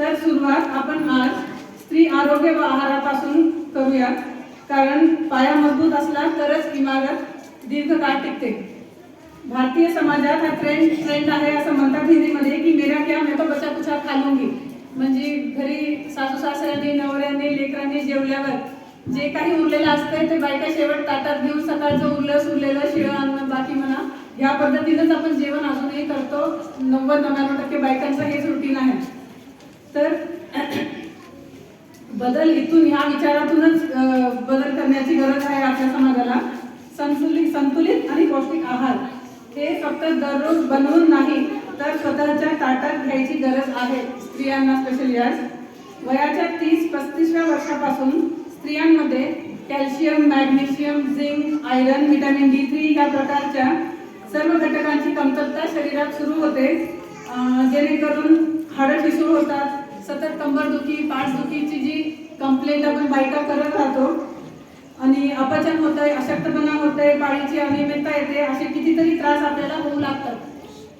तर सुरुवात आपण आज स्त्री आरोग्य व आहारापासून करूया कारण पाया मजबूत असला तरच इमारत दीर्घकाळ टिकते. भारतीय समाजात हा ट्रेंड ट्रेंड आहे असं म्हणतात हिंदीमध्ये की मेरा क्या मैं तो बचा कुछा खा लूंगी म्हणजे घरी सासू सासऱ्यांनी नवऱ्यांनी लेकरांनी जेवल्यावर जे काही उरलेलं असतंय ते बायका शेवट ताटात घेऊन सकाळचं उरलं सुरलेलं शिळं अन्न बाकी म्हणा या पद्धतीनंच आपण जेवण अजूनही करतो. नव्वद नव्याण्णव टक्के बायकांचं हेच रुटीन आहे. तर बदल इथून ह्या विचारातूनच बदल करण्याची गरज आहे आपल्या समाजाला. संतुलित संतुलित आणि पौष्टिक आहार हे फक्त दररोज बनवून नाही तर स्वतःच्या ताटात घ्यायची गरज आहे. स्त्रियांना स्पेशली आज वयाच्या तीस पस्तीसव्या वर्षापासून स्त्रियांमध्ये calcium magnesium zinc iron vitamin D three या प्रकारच्या सर्व घटकांची कमतरता शरीरात सुरू होते. जेणेकरून हाडं ठिसूळ होतात सतत कंबरदुखी पाठदुखीची जी कंप्लेंट आपण बायका करत राहतो आणि अपचन होतंय अशक्तपणा होतंय पाळीची अनियमितता येते असे कितीतरी त्रास आपल्याला होऊ लागतात.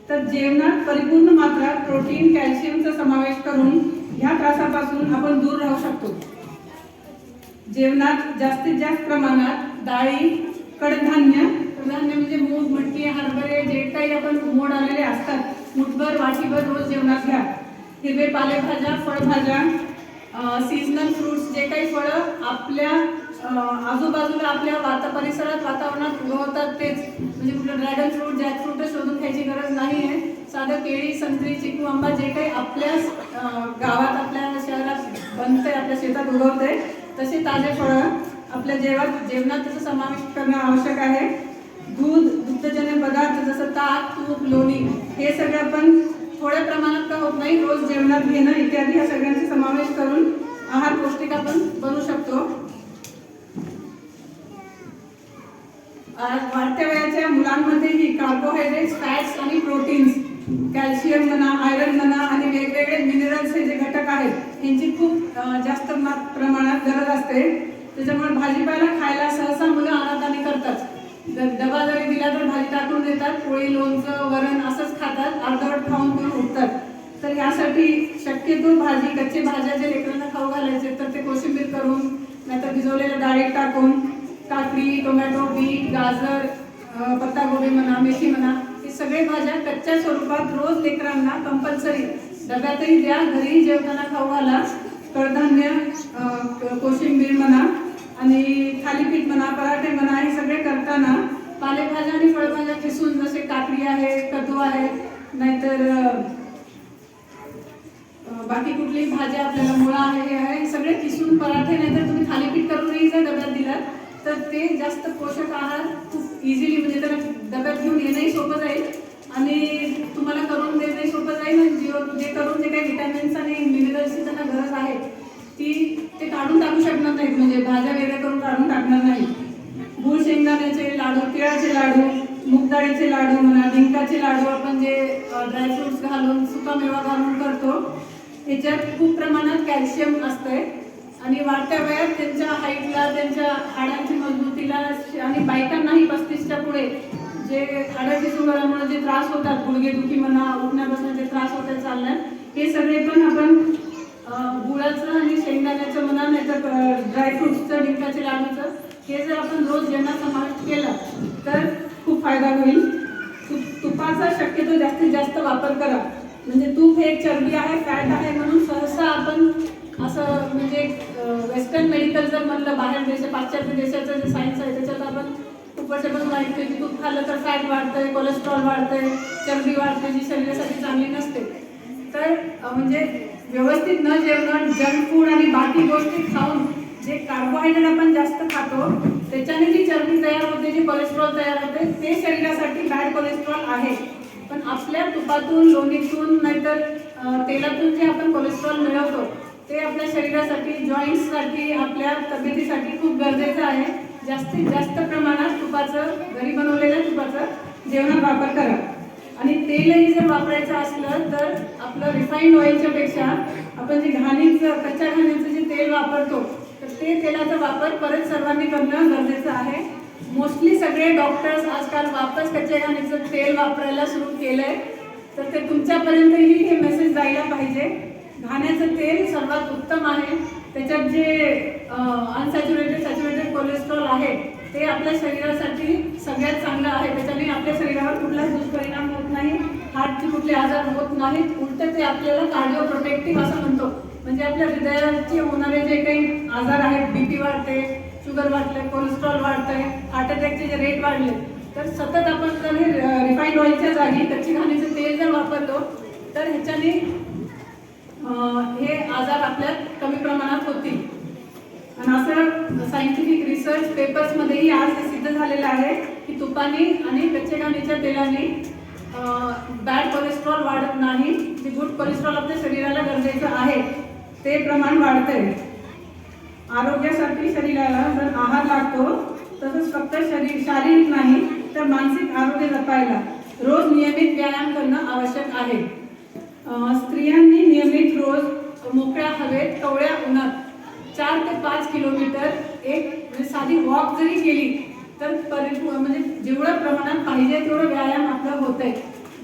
तर जेवणात परिपूर्ण मात्रात प्रोटीन कॅल्शियमचा समावेश करून ह्या त्रासापासून आपण दूर राहू शकतो. जेवणात जास्तीत जास्त प्रमाणात डाळी कडधान्य कडधान्य म्हणजे मूग मटकी हरभरे जे काही आपण मोड आलेले असतात मुठभर वाटीभर रोज जेवणात घ्या. हिरवे पालेभाज्या फळभाज्या सीजनल फ्रुट्स जे काही फळं आपल्या आजूबाजूला आपल्या वाता परिसरात वातावरणात उगवतात तेच. म्हणजे कुठलं ड्रॅगन फ्रूट जॅकफ्रूट शोधून घ्यायची गरज नाही आहे साधं केळी संत्री चिकू आंबा जे काही आपल्या गावात आपल्या शहरात बनतंय आपल्या शेतात उगवतंय तसे ताजे फळं आपल्या जेवणात जेवणात त्याचा समावेश करणं आवश्यक आहे. दूध दुग्धजन्य पदार्थ जसं ताक तूप लोणी हे सगळं पण थोड्या प्रमाणात का होत नाही रोज जेवणात घेणं इत्यादी ह्या सगळ्यांचा समावेश करून आहार पौष्टिक आपण बनवू शकतो. आज वाढत्या वयाच्या मुलांमध्येही कार्बोहायड्रेट्स फॅट्स आणि प्रोटीन्स कॅल्शियम म्हणा आयरन म्हणा आणि वेगवेगळे मिनरल्स हे जे घटक आहेत यांची खूप जास्त प्रमाणात गरज असते. त्याच्यामुळे भाजीपाला खायला सहसा मुलं अनाथाने करतात. डबा जरी दिला तर भाजी टाकून देतात पोळी लोणचं वरण असंच खातात अर्धवट खाऊन तर यासाठी शक्यतो भाजी कच्चे भाज्या जे लेकरांना खाऊ घालायचे तर ते कोशिंबीर करून नाहीतर भिजवलेल्या डाळीत टाकून काकडी टोमॅटो बीट गाजर पत्तागोबी म्हणा मेथी म्हणा हे सगळे भाज्या कच्च्या स्वरूपात रोज लेकरांना कंपल्सरी डब्यातही द्या घरी जेवताना खाऊ घाला. कडधान्य कोशिंबीर म्हणा आणि थालीपीठ म्हणा पराठे म्हणा हे सगळे करताना पालेभाज्या आणि फळभाज्या किसून जसे काकडी आहे कद्दू आहे नाहीतर बाकी कुठलीही भाज्या आपल्याला मुळा आहे हे आहे सगळे किसून पराठे नाहीतर तुम्ही थालीपीठ करूनही जर डब्यात दिलात तर ते जास्त पोषक आहार खूप इझिली म्हणजे त्याला डब्यात घेऊन येणंही सोपं जाईल. आणि तुम्हाला करून देणंही सोपं जाईल आणि जे जे करून जे काही विटॅमिन्स आणि मिनरल्सची त्यांना गरज आहे ती ते काढून टाकू शकणार नाहीत. म्हणजे भाज्या वेगळ्या करून काढून टाकणार नाही गुळ शेंगदाण्याचे लाडू तिळाचे लाडू मुगडाळीचे लाडू म्हणा डिंकाचे लाडू आपण जे ड्रायफ्रुट्स घालून सुकामेवा घालून करतो ह्याच्यात खूप प्रमाणात कॅल्शियम असतंय. आणि वाढत्या वयात त्यांच्या हाईटला त्यांच्या हाडांची मजबूतीला आणि बायकांनाही पस्तीसच्या पुढे जे हाडाची सुगारामुळे जे त्रास होतात गुडघेदुखी म्हणा उठण्यापासून जे त्रास होतात चालणार हे सगळे पण आपण गुळाचं आणि शेंगदाण्याचं म्हणा नाही तर ड्रायफ्रुट्सचं डिंकाच्या लाडूचं हे जर आपण रोज जेवणात समावेश केला तर खूप फायदा होईल. तुपाचा शक्यतो जास्तीत जास्त वापर करा. म्हणजे तूप हे एक चरबी आहे फॅट आहे म्हणून सहसा आपण असं म्हणजे वेस्टर्न मेडिकल जर म्हणलं बाहेर देश पाश्चात्य देशाचं जे सायन्स आहे त्याच्यात आपण खूप वर्षापासून ऐकतोय की तूप खाल्लं तर फॅट वाढतंय कोलेस्ट्रॉल वाढतंय चरबी वाढते जी शरीरासाठी चांगली नसते. तर म्हणजे व्यवस्थित न जेवण जंक फूड आणि बाकी गोष्टी खाऊन जे कार्बोहायड्रेट आपण जास्त खातो त्याच्याने जी चरबी तयार होते जी कोलेस्ट्रॉल तयार होते ते शरीरासाठी बॅड कोलेस्ट्रॉल आहे. पण आपल्या तुपातून लोणीतून नाहीतर तेलातून जे आपण कोलेस्ट्रॉल मिळवतो ते आपल्या शरीरासाठी जॉईंट्ससाठी आपल्या तब्येतीसाठी खूप गरजेचं आहे. जास्तीत जास्त प्रमाणात तुपाचं घरी बनवलेल्या तुपाचं जेवणात वापर करा. आणि तेलही जर वापरायचं असलं तर आपलं रिफाईंड ऑइलच्या पेक्षा आपण जे घाणीचं कच्च्या घाणीचं जे तेल वापरतो तर ते तेलाचा वापर परत सर्वांनी करणं गरजेचं आहे. मोस्टली सगळे डॉक्टर्स आजकाल वापस कच्च्या घाणीचं तेल वापरायला सुरू केलंय. तर ते तुमच्यापर्यंतही हे मेसेज जायला पाहिजे. घाण्याचं तेल सर्वात उत्तम आहे. त्याच्यात जे अनसॅच्युरेटेड सॅच्युरेटेड कोलेस्ट्रॉल आहे ते आपल्या शरीरासाठी सगळ्यात चांगलं आहे. त्याच्याने आपल्या शरीरावर कुठलाच दुष्परिणाम होत नाही. हार्टचे कुठले आजार होत नाहीत. उलट ते आपल्याला कार्डिओ प्रोटेक्टिव्ह असं म्हणतो. म्हणजे आपल्या हृदयाचे होणारे जे काही आजार आहेत बीपी वाढते शुगर वाढते कोलेस्ट्रॉल वाढतंय हार्ट अटॅकचे जे रेट वाढले तर सतत आपण जर हे रिफाईंड ऑइलच्या जागी कच्ची घाणीचं तेल जर वापरलो तर ह्याच्याने हे आजार आपल्यात कमी प्रमाणात होतील. आणि असं सायंटिफिक रिसर्च पेपर्समध्येही आज हे सिद्ध झालेलं आहे की तुपाने आणि कच्चे घाणीच्या तेलाने बॅड कोलेस्ट्रॉल वाढत नाही जे गुड कोलेस्ट्रॉल आपल्या शरीराला गरजेचं आहे ते प्रमाण वाढतंय. आरोग्यासाठी शरीराला जर आहार लागतो तसंच फक्त शरीर शारीरिक नाही तर मानसिक आरोग्य जपायला रोज नियमित व्यायाम करणं आवश्यक आहे. स्त्रियांनी नियमित रोज मोकळ्या हवेत कवळ्या उन्हात चार ते पाच किलोमीटर एक म्हणजे साधी वॉक जरी केली तर परिपूर्ण म्हणजे जेवढं प्रमाणात पाहिजे तेवढं व्यायाम आपलं होत आहे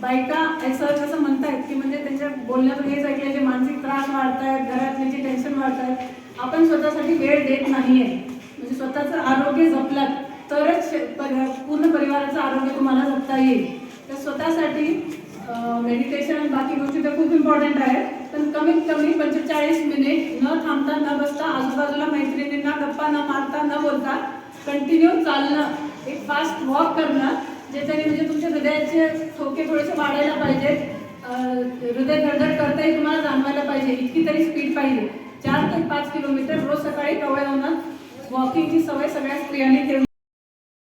बायका असं असं म्हणतायत की म्हणजे त्यांच्या बोलण्यातून हेच ऐकलं जे मानसिक त्रास वाढतायत घरातले जे टेन्शन वाढत आहेत आपण स्वतःसाठी वेळ देत नाहीये. म्हणजे स्वतःचं आरोग्य जपलात तरच पूर्ण परिवाराचं आरोग्य तुम्हाला जपता येईल. तर स्वतःसाठी मेडिटेशन बाकी गोष्टी तर खूप इम्पॉर्टंट आहे पण कमीत कमी पंचेचाळीस मिनिट न थांबता न बसता आजूबाजूला मैत्रिणींना गप्पा न मारता न बोलता कंटिन्यू चालणं. एक फास्ट वॉक करणं ज्याच्याने म्हणजे तुमच्या हृदयाचे ठोके थोडेसे वाढायला पाहिजेत. हृदय धडधड करताही तुम्हाला जाणवायला पाहिजे. इतकी तरी स्पीड पाहिजे. चार ते पाच किलोमीटर रोज सकाळी कवळ्या उन्हात वॉकिंगची सवय सगळ्या स्त्रियांनी ठेवली